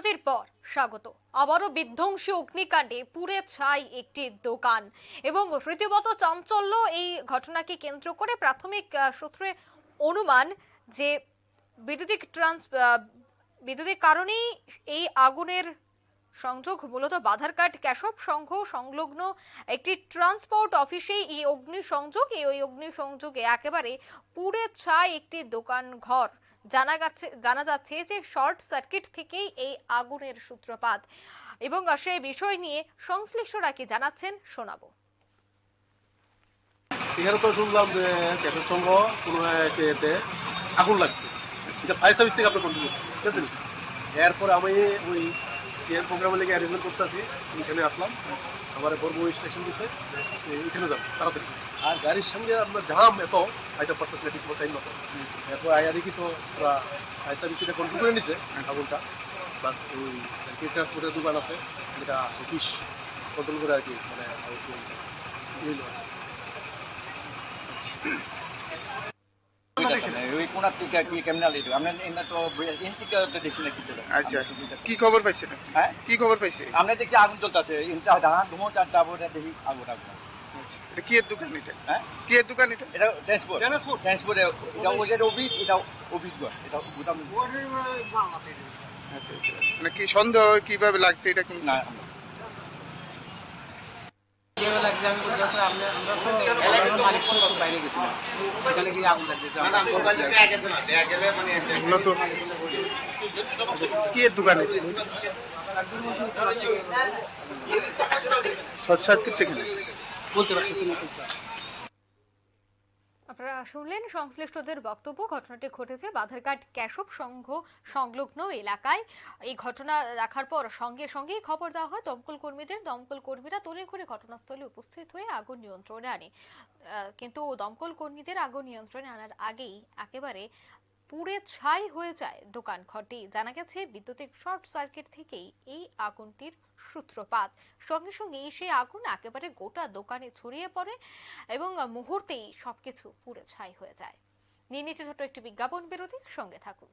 বিরতির পর। স্বাগত। আবারও বিধ্বংসী অগ্নিকাণ্ডে পুড়ে ছাই একটি দোকান। এবং রীতিমত চাঞ্চল্য এই ঘটনাকে কেন্দ্র করে প্রাথমিক সূত্রে অনুমান যে বিদ্যুতিক ট্রান্স আহ, বিদ্যুতিক কারণেই এই আগুনের সংযোগ মূলত বাধারকাট কেশব সংঘ সংলগ্ন একটি ট্রান্সপোর্ট অফিসেই এই অগ্নি সংযোগ এই অগ্নি সংযোগে একেবারে পুড়ে ছাই একটি দোকান ঘর জানা গেছে জানা যাচ্ছে যে শর্ট সার্কিট থেকেই এই আগুনের সূত্রপাত। এবং সেই বিষয় নিয়ে সংশ্লিষ্টরা কি জানাচ্ছেন শোনাবো। এখানে তো শুনলাম যে ক্যাশের সঙ্গ কোনো এতে। আগুন লাগছে। এটা ফায়ার সার্ভিস থেকে আপনার কন্ট্রোল করছে বুঝলেন এরপরে আমি ওই সিএন প্রোগ্রামের লেগে অ্যারেঞ্জমেন্ট করতে আছি এখানে আসলাম আমার বর্ম স্টেশন দিতে এখানে যাব, তাড়াতাড়ি। আর গাড়ির সঙ্গে আপনার জাম এত আইটা পারতেছে ঠিক মতো টাইম মতো। এরপর আয়া দেখি তো ওরা সার্ভিস এটা কন্ট্রোল করে নিছে, আগুনটা। বাস ওই ট্রান্সপোর্টের দোকান আছে, যেটা অফিস কন্ট্রোল করে আর কি মানে কি খবর পাইছেন? হ্যাঁ? কি খবর পাইছে? আমরা দেখছি আগুন জ্বলতেছে। ধান ধুমো চার তারপরে দেখি আগুন আগুন। আচ্ছা, এটা কি এর দোকান এটা? হ্যাঁ? কি এর দোকান এটা? এটা ট্রান্সপোর্ট ট্রান্সপোর্ট ট্রান্সপোর্ট এটা ওই যে অফিস এটা অফিস ঘর এটা গুদাম। আচ্ছা আচ্ছা। মানে কি সন্দেহ কীভাবে লাগছে এটা কোন না। লাগছে আমি বলতে আমরা আমরা তো মালিক তো বাইরে গেছিলাম। এখানে গিয়ে আগুন লাগছে মূলত কি দোকান শর্ট সার্কিট থেকে? বলতে পারছি আপনারা শুনলেন সংশ্লিষ্টদের বক্তব্য। ঘটনাটি ঘটেছে বাধারঘাট কেশব সংঘ সংলগ্ন এলাকায়। এই ঘটনা দেখার পর সঙ্গে সঙ্গেই খবর দেওয়া হয়। দমকল কর্মীদের, দমকল কর্মীরা তড়ি করে ঘটনাস্থলে উপস্থিত হয়ে আগুন নিয়ন্ত্রণে আনে। কিন্তু দমকল কর্মীদের আগুন নিয়ন্ত্রণে আনার আগেই একেবারে পুড়ে ছাই হয়ে যায় দোকান ঘরটি জানা গেছে, বিদ্যুতিক শর্ট সার্কিট থেকেই এই আগুনটির সূত্রপাত। সঙ্গে সঙ্গে সেই আগুন একেবারে গোটা দোকানে ছড়িয়ে পড়ে এবং মুহূর্তেই সবকিছু পুড়ে ছাই হয়ে যায়। নিয়ে নিচে ছোট্ট একটি বিজ্ঞাপন বিরতির সঙ্গে থাকুন।